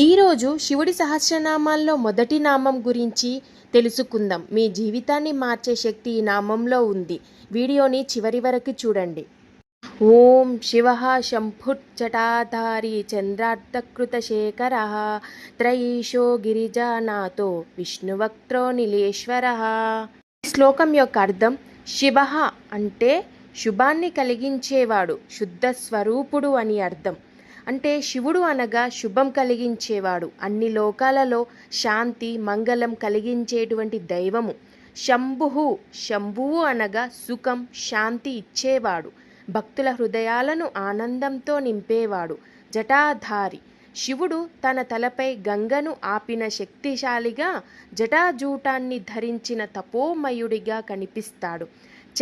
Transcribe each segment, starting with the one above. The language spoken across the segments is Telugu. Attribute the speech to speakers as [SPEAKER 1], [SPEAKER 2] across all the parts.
[SPEAKER 1] ఈరోజు శివుడి సహస్రనామాల్లో మొదటి నామం గురించి తెలుసుకుందాం. మీ జీవితాన్ని మార్చే శక్తి ఈ నామంలో ఉంది. వీడియోని చివరి వరకు చూడండి. ఓం శివ శంభుర్జటాధారి చంద్రార్ధకృతశేఖర త్రయీశో గిరిజానాథో విష్ణువక్త్రో నీలేశ్వర. శ్లోకం యొక్క అర్థం శివ అంటే శుభాన్ని కలిగించేవాడు శుద్ధ స్వరూపుడు అని అర్థం. అంటే శివుడు అనగా శుభం కలిగించేవాడు. అన్ని లోకాలలో శాంతి మంగళం కలిగించేటువంటి దైవము. శంభుహు శంభువు అనగా సుఖం శాంతి ఇచ్చేవాడు. భక్తుల హృదయాలను ఆనందంతో నింపేవాడు. జటాధారి. శివుడు తన తలపై గంగను ఆపిన శక్తిశాలిగా జటాజూటాన్ని ధరించిన తపోమయుడిగా కనిపిస్తాడు.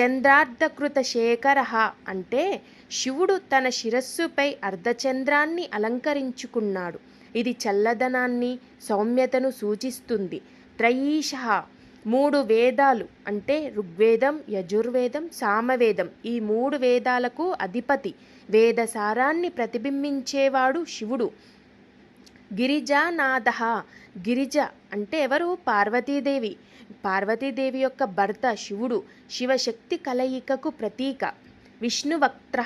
[SPEAKER 1] చంద్రార్ధకృత శేఖర అంటే శివుడు తన శిరస్సుపై అర్ధచంద్రాన్ని అలంకరించుకున్నాడు. ఇది చల్లదనాన్ని సౌమ్యతను సూచిస్తుంది. త్రయీష మూడు వేదాలు అంటే ఋగ్వేదం యజుర్వేదం సామవేదం. ఈ మూడు వేదాలకు అధిపతి. వేద సారాన్ని ప్రతిబింబించేవాడు శివుడు. గిరిజానాథ. గిరిజ అంటే ఎవరు? పార్వతీదేవి. పార్వతీదేవి యొక్క భర్త శివుడు. శివశక్తి కలయికకు ప్రతీక. విష్ణువక్త్ర.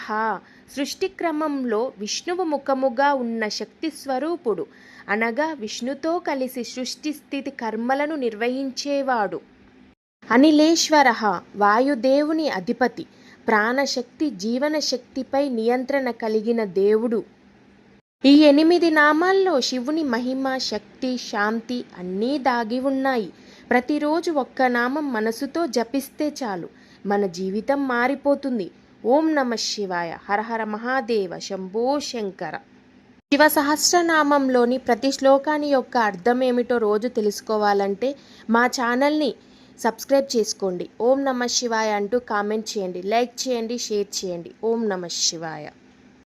[SPEAKER 1] సృష్టి క్రమంలో విష్ణువు ముఖముగా ఉన్న శక్తి స్వరూపుడు. అనగా విష్ణుతో కలిసి సృష్టి స్థితి కర్మలను నిర్వహించేవాడు. అనిలేశ్వర. వాయుదేవుని అధిపతి. ప్రాణశక్తి జీవన శక్తిపై నియంత్రణ కలిగిన దేవుడు. ఈ ఎనిమిది నామాల్లో శివుని మహిమ శక్తి శాంతి అన్నీ దాగి ఉన్నాయి. ప్రతిరోజు ఒక్క నామం మనసుతో జపిస్తే చాలు. మన జీవితం మారిపోతుంది. ఓం నమ శివాయ. హరహర మహాదేవ. శంభో శంకర. శివ సహస్రనామంలోని ప్రతి శ్లోకాని యొక్క అర్థం ఏమిటో రోజు తెలుసుకోవాలంటే మా ఛానల్ని సబ్స్క్రైబ్ చేసుకోండి. ఓం నమ శివాయ అంటూ కామెంట్ చేయండి. లైక్ చేయండి షేర్ చేయండి. ఓం నమ శివాయ.